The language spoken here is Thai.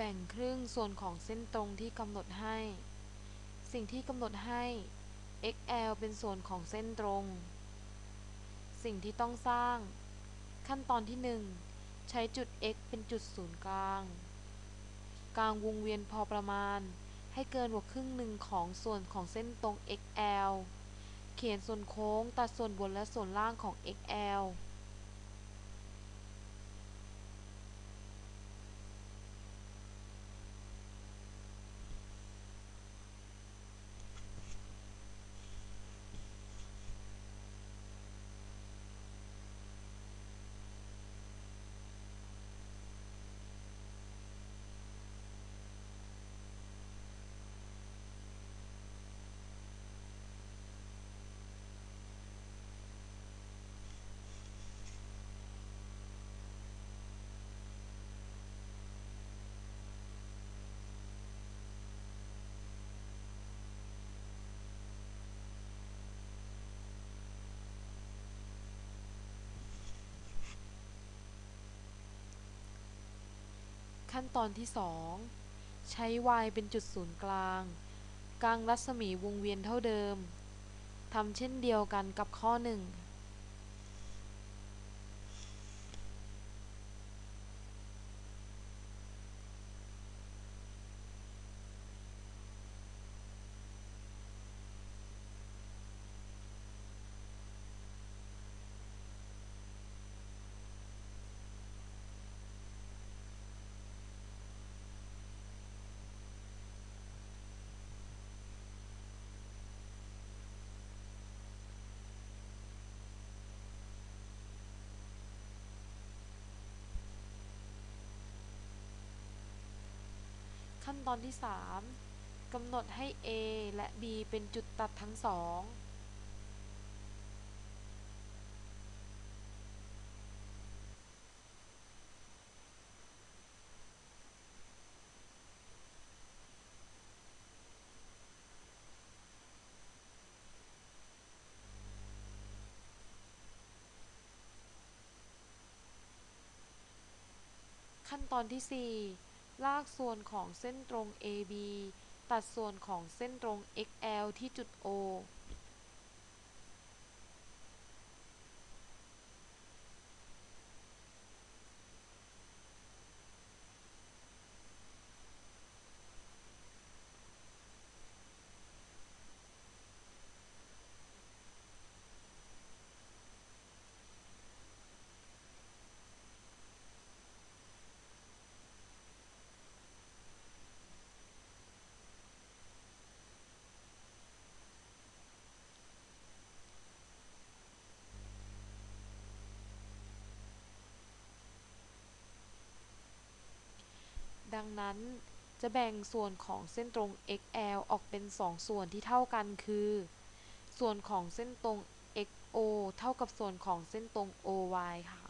แบ่งครึ่งส่วนของเส้นตรงที่กำหนดให้ สิ่งที่กำหนดให้ xl เป็นส่วนของเส้นตรง สิ่งที่ต้องสร้าง ขั้นตอนที่ 1 ใช้จุด x เป็นจุดศูนย์กลาง กลางวงเวียนพอประมาณ ให้เกินกว่าครึ่งหนึ่งของส่วนของเส้นตรง xl เขียนส่วนโค้งตัดส่วนบนและส่วนล่างของ xl ขั้นตอนที่2ใช้ y เป็นจุดศูนย์กลาง กลางรัศมีวงเวียนเท่าเดิมทำเช่นเดียวกันกับข้อ1ขั้น ตอนที่ 3กำหนดให้ A และ B เป็นจุดตัดทั้งสองขั้นตอนที่ 4 ลากส่วนของเส้นตรง AB ตัดส่วนของเส้นตรง XL ที่จุด O ดังนั้นจะแบ่งส่วนของเส้นตรง XL ออกเป็นสองส่วนที่เท่ากันคือ ส่วนของเส้นตรง XO เท่ากับส่วนของเส้นตรง OY ค่ะ